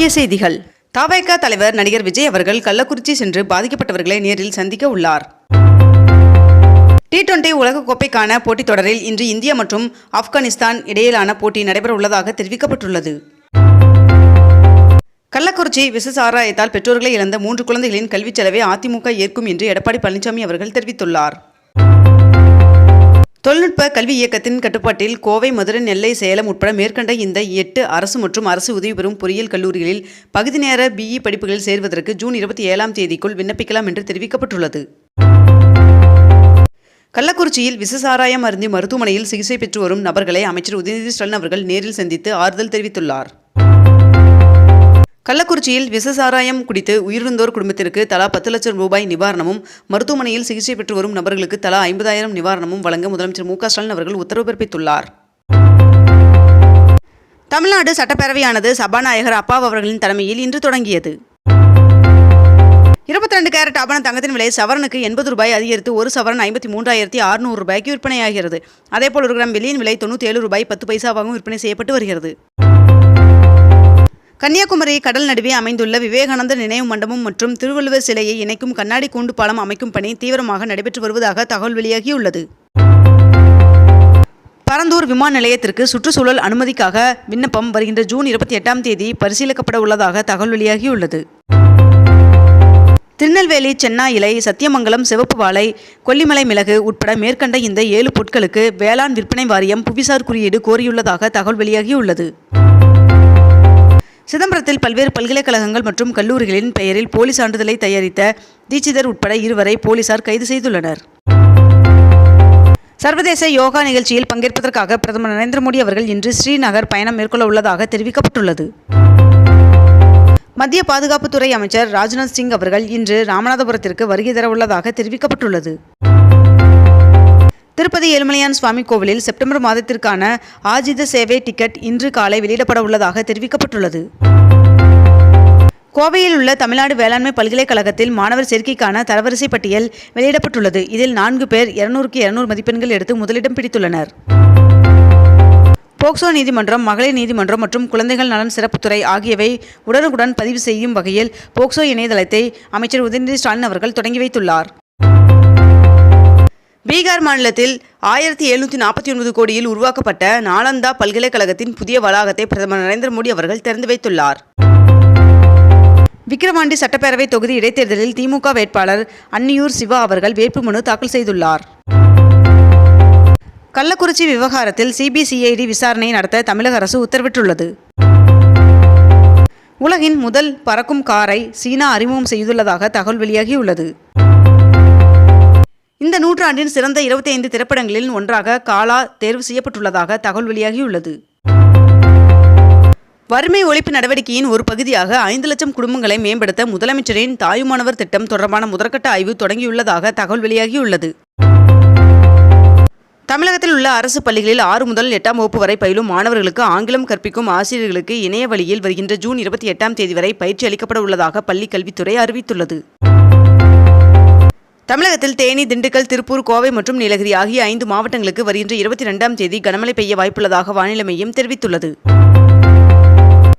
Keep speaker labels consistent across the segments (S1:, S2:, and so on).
S1: முக்கிய செய்திகள். தாவேகா தலைவர் நடிகர் விஜய் அவர்கள் கள்ளக்குறிச்சி சென்று பாதிக்கப்பட்டவர்களை நேரில் சந்திக்க உள்ளார். டி டுவெண்டி உலகக்கோப்பைக்கான போட்டித் தொடரில் இன்று இந்தியா மற்றும் ஆப்கானிஸ்தான் இடையிலான போட்டி நடைபெற உள்ளதாக தெரிவிக்கப்பட்டுள்ளது. கள்ளக்குறிச்சி விசசாராயத்தால் பெற்றோர்களை இழந்த மூன்று குழந்தைகளின் கல்விச் செலவை அதிமுக ஏற்கும் என்று எடப்பாடி பழனிசாமி அவர்கள் தெரிவித்துள்ளார். தொழில்நுட்ப கல்வி இயக்கத்தின் கட்டுப்பாட்டில் கோவை மதுரை நெல்லை சேலம் உட்பட மேற்கண்ட இந்த எட்டு அரசு மற்றும் அரசு உதவி பெறும் பொறியியல் கல்லூரிகளில் பகுதி நேர பிஇ படிப்புகளில் சேர்வதற்கு ஜூன் இருபத்தி ஏழாம் தேதிக்குள் விண்ணப்பிக்கலாம் என்று தெரிவிக்கப்பட்டுள்ளது. கள்ளக்குறிச்சியில் விசசாராயம் அருந்தி மருத்துவமனையில் சிகிச்சை பெற்று வரும் நபர்களை அமைச்சர் உதயநிதி ஸ்டாலின் அவர்கள் நேரில் சந்தித்து ஆறுதல் தெரிவித்துள்ளார். கள்ளக்குறிச்சியில் விசசாராயம் குடித்து உயிரிழந்தோர் குடும்பத்திற்கு தலா பத்து லட்சம் ரூபாய் நிவாரணமும் மருத்துவமனையில் சிகிச்சை பெற்று வரும் நபர்களுக்கு தலா ஐம்பதாயிரம் நிவாரணமும் வழங்க முதலமைச்சர் மு ஸ்டாலின் அவர்கள் உத்தரவு பிறப்பித்துள்ளார். தமிழ்நாடு சட்டப்பேரவையானது சபாநாயகர் அப்பாவ் அவர்களின் தலைமையில் இன்று தொடங்கியது. இருபத்தி ரெண்டு கேரட் ஆபண தங்கத்தின் விலை சவரனுக்கு எண்பது ரூபாய் அதிகரித்து ஒரு சவரன் ஐம்பத்தி மூன்றாயிரத்தி அறுநூறு ரூபாய்க்கு விற்பனையாகிறது. அதேபோல் ஒரு கிராம் வெள்ளியின் விலை தொண்ணூற்றி ஏழு ரூபாய் பத்து பைசாவாகவும் விற்பனை செய்யப்பட்டு வருகிறது. கன்னியாகுமரி கடல் நடுவே அமைந்துள்ள விவேகானந்தர் நினைவு மண்டபம் மற்றும் திருவள்ளுவர் சிலையை இணைக்கும் கண்ணாடி கூண்டு பாலம் அமைக்கும் பணி தீவிரமாக நடைபெற்று வருவதாக தகவல் வெளியாகியுள்ளது. பரந்தூர் விமான நிலையத்திற்கு சுற்றுச்சூழல் அனுமதிக்காக விண்ணப்பம் வருகின்ற ஜூன் இருபத்தி எட்டாம் தேதி பரிசீலிக்கப்பட உள்ளதாக தகவல் வெளியாகியுள்ளது. திருநெல்வேலி சென்னா இலை சத்தியமங்கலம் சிவப்பு வாழை கொல்லிமலை மிளகு உட்பட மேற்கண்ட இந்த ஏழு பொருட்களுக்கு வேளாண் விற்பனை வாரியம் புவிசார் குறியீடு கோரியுள்ளதாக தகவல் வெளியாகியுள்ளது. சிதம்பரத்தில் பல்வேறு பல்கலைக்கழகங்கள் மற்றும் கல்லூரிகளின் பெயரில் போலி சான்றிதழை தயாரித்த தீட்சிதர் உட்பட இருவரை போலீசார் கைது செய்துள்ளனர். சர்வதேச யோகா நிகழ்ச்சியில் பங்கேற்பதற்காக பிரதமர் நரேந்திர மோடி அவர்கள் இன்று ஸ்ரீநகர் பயணம் மேற்கொள்ள உள்ளதாக தெரிவிக்கப்பட்டுள்ளது. மத்திய பாதுகாப்புத்துறை அமைச்சர் ராஜ்நாத் சிங் அவர்கள் இன்று ராமநாதபுரத்திற்கு வருகை தர உள்ளதாக தெரிவிக்கப்பட்டுள்ளது. திருப்பதி ஏழுமலையான் சுவாமி கோவிலில் செப்டம்பர் மாதத்திற்கான ஆஜித சேவை டிக்கெட் இன்று காலை வெளியிடப்பட உள்ளதாக தெரிவிக்கப்பட்டுள்ளது. கோவையில் உள்ள தமிழ்நாடு வேளாண்மை பல்கலைக்கழகத்தில் மாணவர் சேர்க்கைக்கான தரவரிசை பட்டியல் வெளியிடப்பட்டுள்ளது. இதில் நான்கு பேர் இருநூறுக்கு இருநூறு மதிப்பெண்கள் எடுத்து முதலிடம் பிடித்துள்ளனர். போக்சோ நீதிமன்றம் மகளிர் நீதிமன்றம் மற்றும் குழந்தைகள் நலன் சிறப்புத்துறை ஆகியவை உடனுக்குடன் பதிவு செய்யும் வகையில் போக்சோ இணையதளத்தை அமைச்சர் உதயநிதி ஸ்டாலின் அவர்கள் தொடங்கி வைத்துள்ளார். பீகார் மாநிலத்தில் ஆயிரத்தி எழுநூற்றி நாற்பத்தி ஒன்பது கோடியில் உருவாக்கப்பட்ட நாலந்தா பல்கலைக்கழகத்தின் புதிய வளாகத்தை பிரதமர் நரேந்திர மோடி அவர்கள் திறந்து வைத்துள்ளார். விக்கிரவாண்டி சட்டப்பேரவை தொகுதி இடைத்தேர்தலில் திமுக வேட்பாளர் அன்னியூர் சிவா அவர்கள் வேட்புமனு தாக்கல் செய்துள்ளார். கள்ளக்குறிச்சி விவகாரத்தில் சிபிசிஐடி விசாரணை நடத்த தமிழக அரசு உத்தரவிட்டுள்ளது. உலகின் முதல் பறக்கும் காரை சீனா அறிமுகம் செய்துள்ளதாக தகவல் வெளியாகியுள்ளது. இந்த நூற்றாண்டின் சிறந்த இருபத்தி ஐந்து திரைப்படங்களில் ஒன்றாக காலா தேர்வு செய்யப்பட்டுள்ளதாக தகவல் வெளியாகியுள்ளது. வறுமை ஒழிப்பு நடவடிக்கையின் ஒரு பகுதியாக ஐந்து லட்சம் குடும்பங்களை மேம்படுத்த முதலமைச்சரின் தாயுமானவர் திட்டம் தொடர்பான முதற்கட்ட ஆய்வு தொடங்கியுள்ளதாக தகவல் வெளியாகியுள்ளது. தமிழகத்தில் உள்ள அரசு பள்ளிகளில் ஆறு முதல் எட்டாம் வகுப்பு வரை பயிலும் மாணவர்களுக்கு ஆங்கிலம் கற்பிக்கும் ஆசிரியர்களுக்கு இணைய வழியில் வருகின்ற ஜூன் இருபத்தி எட்டாம் தேதி வரை பயிற்சி அளிக்கப்பட உள்ளதாக பள்ளிக் கல்வித்துறை அறிவித்துள்ளது. தமிழகத்தில் தேனி திண்டுக்கல் திருப்பூர் கோவை மற்றும் நீலகிரி ஆகிய ஐந்து மாவட்டங்களுக்கு வருகின்ற இருபத்தி ரெண்டாம் தேதி கனமழை பெய்ய வாய்ப்புள்ளதாக வானிலை மையம் தெரிவித்துள்ளது.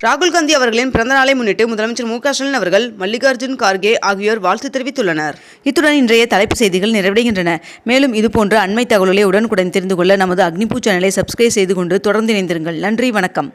S1: ராகுல் காந்தி அவர்களின் பிறந்த நாளை முன்னிட்டு முதலமைச்சர் மு க ஸ்டாலின் அவர்கள் மல்லிகார்ஜுன் கார்கே ஆகியோர் வாழ்த்து தெரிவித்துள்ளனர். இத்துடன் இன்றைய தலைப்பு செய்திகள் நிறைவடைகின்றன. மேலும் இதுபோன்ற அண்மை தகவல்களை உடனுக்குடன் தெரிந்து கொள்ள நமது அக்னிபூ சேனலை சப்ஸ்கிரைப் செய்து கொண்டு தொடர்ந்து இணைந்திருங்கள். நன்றி வணக்கம்.